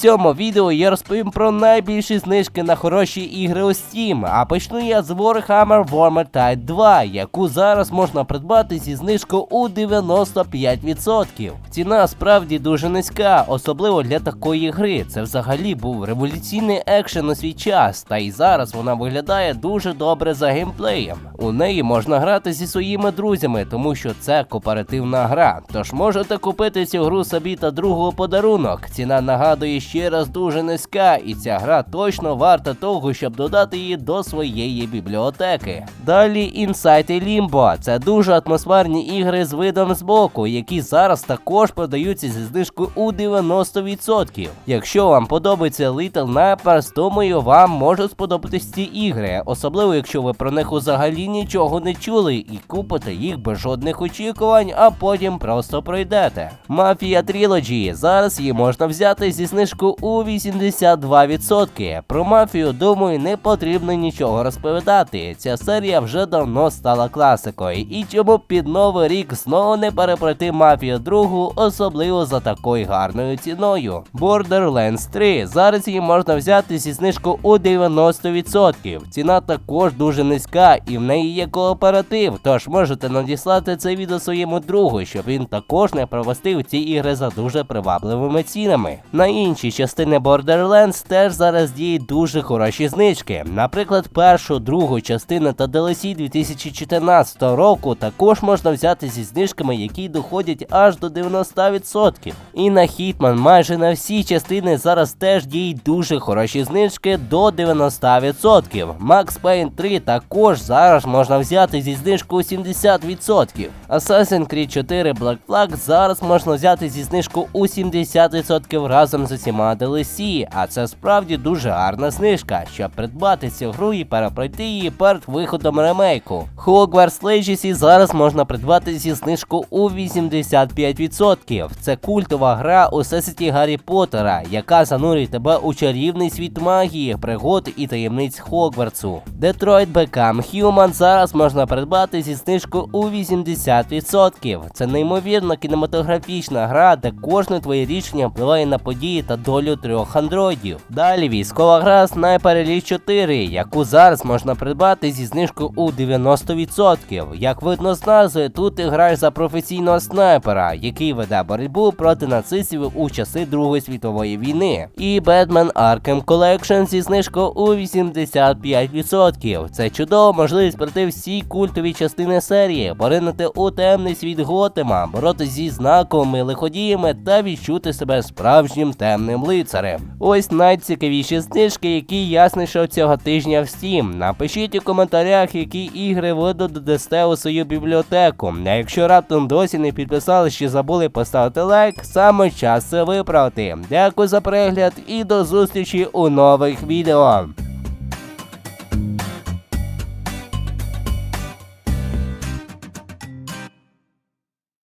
цьому відео я розповім про найбільші знижки на хороші ігри у Steam, а почну я з Warhammer Vermintide 2, яку зараз можна придбати зі знижкою у 95%. Ціна справді дуже низька, особливо для такої гри. Це взагалі був революційний екшен у свій час, та й зараз вона виглядає дуже добре за геймплеєм. У неї можна грати зі своїми друзями, тому що це кооперативна гра. Тож можете купити цю гру собі та другу подарунок. Ціна нагадує ще раз дуже низька, і ця гра точно варта того, щоб додати її до своєї бібліотеки. Далі Inside і Limbo. Це дуже атмосферні ігри з видом збоку, які зараз також продаються зі знижкою у 90%. Якщо вам подобається Little Nightmares, думаю, вам можуть сподобатись ці ігри, особливо якщо ви про них взагалі нічого не чули і купите їх без жодних очікувань, а потім просто пройдете. Мафія Trilogy. Зараз її можна взяти зі знижкою у 82%. Про мафію, думаю, не потрібно нічого розповідати. Ця серія вже давно стала класикою. І чому під новий рік знову не перепройти мафію другу, особливо за такою гарною ціною. Borderlands 3. Зараз її можна взяти зі знижкою у 90%. Ціна також дуже низька і в неї є кооператив, тож можете надіслати це відео своєму другу, щоб він також не пропустив ці ігри за дуже привабливими цінами. На інші частини Borderlands теж зараз діють дуже хороші знижки. Наприклад, першу, другу частину та DLC 2014 року також можна взяти зі знижками, які доходять аж до 90%. І на Hitman майже на всі частини зараз теж діють дуже хороші знижки до 90%. Max Payne 3 також зараз можна взяти зі знижкою 70%. Assassin's Creed 4 Black Flag зараз можна взяти зі знижкою у 70% разом з усіма DLC, а це справді дуже гарна знижка, щоб придбати цю гру і перепройти її перед виходом ремейку. Hogwarts Legacy зараз можна придбати зі знижкою у 85%. Це культова гра у всесвіті Гаррі Поттера, яка занурює тебе у чарівний світ магії, пригод і таємниць Хогвартсу. Detroit Become Human зараз можна придбати зі знижкою у 80%. Це неймовірно кінематографічна гра, де кожне твоє рішення впливає на події та долю трьох андроїдів. Далі військова гра Sniper Elite 4, яку зараз можна придбати зі знижкою у 90%. Як видно з назви, тут ти граєш за професійного снайпера, який веде боротьбу проти нацистів у часи Другої світової війни. І Batman Arkham Collection зі знижкою у 85%. Це чудова можливість пройти всі культові частини серії, поринути у темний світ Готема, боротися зі знаковими лиходіями та відчути себе справжнім темним лицарем. Ось найцікавіші знижки, які я знайшов цього тижня в Steam. Напишіть у коментарях, які ігри ви додасте у свою бібліотеку. А якщо раптом досі не підписались чи забули поставити лайк, саме час це виправити. Дякую за перегляд і до зустрічі у нових відео.